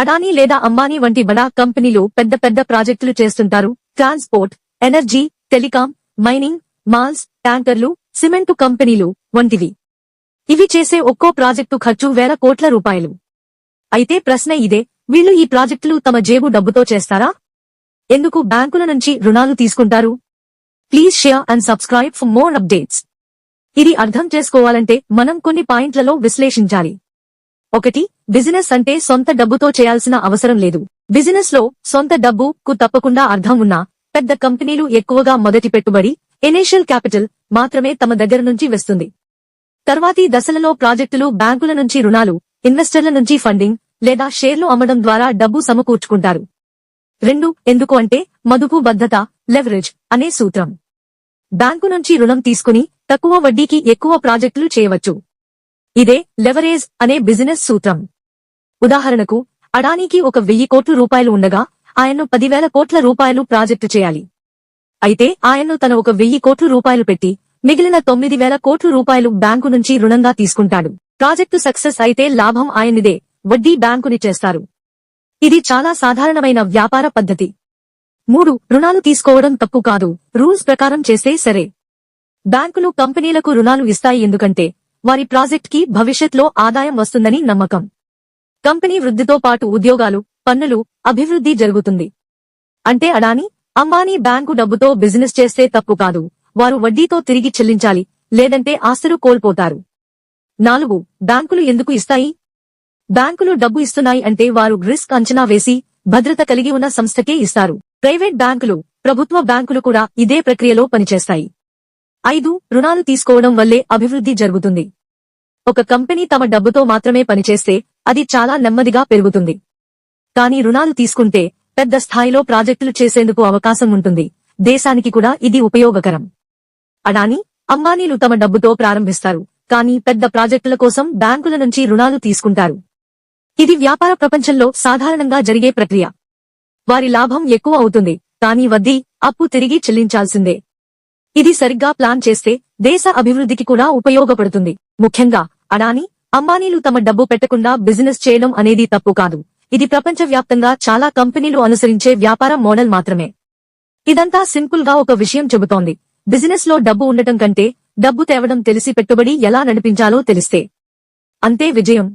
అడానీ లేదా అంబానీ వంటి బడా కంపెనీలు పెద్ద పెద్ద ప్రాజెక్టులు చేస్తుంటారు. Transport energy telecom mining malls ట్యాంకర్లు సిమెంటు కంపెనీలు వంటివి. ఇవి చేసే ఒక్కో ప్రాజెక్టు ఖర్చు వేల కోట్ల రూపాయలు. అయితే ప్రశ్న ఇదే వీళ్ళు ఈ ప్రాజెక్టులు తమ జేబు డబ్బుతో చేస్తారా? ఎందుకు బ్యాంకుల నుంచి రుణాలు తీసుకుంటారు? Please share and subscribe for more updates. ఇది అర్థం చేసుకోవాలంటే మనం కొన్ని పాయింట్లలో విశ్లేషించాలి. ఒకటి బిజినెస్ అంటే సొంత డబ్బుతో చేయాల్సిన అవసరం లేదు. బిజినెస్లో సొంత డబ్బు కు తప్పకుండా అర్థం ఉన్నా పెద్ద కంపెనీలు ఎక్కువగా మొదటి పెట్టుబడి ఇనేషియల్ క్యాపిటల్ మాత్రమే తమ దగ్గర నుంచి వస్తుంది. తర్వాతి దశలలో ప్రాజెక్టులు బ్యాంకుల నుంచి రుణాలు ఇన్వెస్టర్ల నుంచి ఫండింగ్ లేదా షేర్లు అమ్మడం ద్వారా డబ్బు సమకూర్చుకుంటారు. రెండు ఎందుకు అంటే మదుపు బద్ధత లెవరేజ్ అనే సూత్రం. బ్యాంకు నుంచి రుణం తీసుకుని తక్కువ వడ్డీకి ఎక్కువ ప్రాజెక్టులు చేయవచ్చు. ఇదే లెవరేజ్ అనే బిజినెస్ సూత్రం. ఉదాహరణకు అడానీకి ఒక వెయ్యి కోట్ల రూపాయలు ఉండగా ఆయన్ను పదివేల కోట్ల రూపాయలు ప్రాజెక్టు చేయాలి. అయితే ఆయన్ను తన ఒక వెయ్యి కోట్ల రూపాయలు పెట్టి మిగిలిన తొమ్మిది వేల కోట్ల రూపాయలు బ్యాంకు నుంచి రుణంగా తీసుకుంటాడు. ప్రాజెక్టు సక్సెస్ అయితే లాభం ఆయనిదే వడ్డీ బ్యాంకుని చేస్తారు. ఇది చాలా సాధారణమైన వ్యాపార పద్ధతి. మూడు రుణాలు తీసుకోవడం తప్పు కాదు రూల్స్ ప్రకారం చేస్తే సరే. బ్యాంకులు కంపెనీలకు రుణాలు ఇస్తాయి ఎందుకంటే వారి ప్రాజెక్ట్కి భవిష్యత్లో ఆదాయం వస్తుందని నమ్మకం. కంపెనీ వృద్ధితో పాటు ఉద్యోగాలు పన్నులు అభివృద్ధి జరుగుతుంది. అంటే అడాని అంబానీ బ్యాంకు డబ్బుతో బిజినెస్ చేస్తే తప్పు కాదు. వారు వడ్డీతో తిరిగి చెల్లించాలి లేదంటే ఆస్తులు కోల్పోతారు. నాలుగు బ్యాంకులు ఎందుకు ఇస్తాయి? బ్యాంకులు డబ్బు ఇస్తున్నాయి అంటే వారు రిస్క్ అంచనా వేసి భద్రత కలిగి ఉన్న సంస్థకే ఇస్తారు. ప్రైవేట్ బ్యాంకులు ప్రభుత్వ బ్యాంకులు కూడా ఇదే ప్రక్రియలో పనిచేస్తాయి. ఐదు రుణాలు తీసుకోవడం వల్లే అభివృద్ధి జరుగుతుంది. ఒక కంపెనీ తమ డబ్బుతో మాత్రమే పనిచేస్తే అది చాలా నెమ్మదిగా పెరుగుతుంది. కానీ రుణాలు తీసుకుంటే పెద్ద స్థాయిలో ప్రాజెక్టులు చేసేందుకు అవకాశం ఉంటుంది. దేశానికి కూడా ఇది ఉపయోగకరం. అడాని అంబానీలు తమ డబ్బుతో ప్రారంభిస్తారు. కానీ పెద్ద ప్రాజెక్టుల కోసం బ్యాంకుల నుంచి రుణాలు తీసుకుంటారు. ఇది వ్యాపార ప్రపంచంలో సాధారణంగా జరిగే ప్రక్రియ. వారి లాభం ఎక్కువ అవుతుంది. కానీ వడ్డీ అప్పు తిరిగి చెల్లించాల్సిందే. ఇది సరిగ్గా ప్లాన్ చేస్తే దేశ అభివృద్ధికి కూడా ఉపయోగపడుతుంది. ముఖ్యంగా అడాని అంబానీలు తమ డబ్బు పెట్టకుండా బిజినెస్ చేయడం అనేది తప్పు కాదు. ఇది ప్రపంచవ్యాప్తంగా చాలా కంపెనీలు అనుసరించే వ్యాపార మోడల్ మాత్రమే. ఇదంతా సింపుల్గా ఒక విషయం చెబుతోంది. బిజినెస్లో డబ్బు ఉండటం కంటే డబ్బు తేవడం తెలిసి పెట్టుబడి ఎలా నడిపించాలో తెలిస్తే. అంతే విజయం.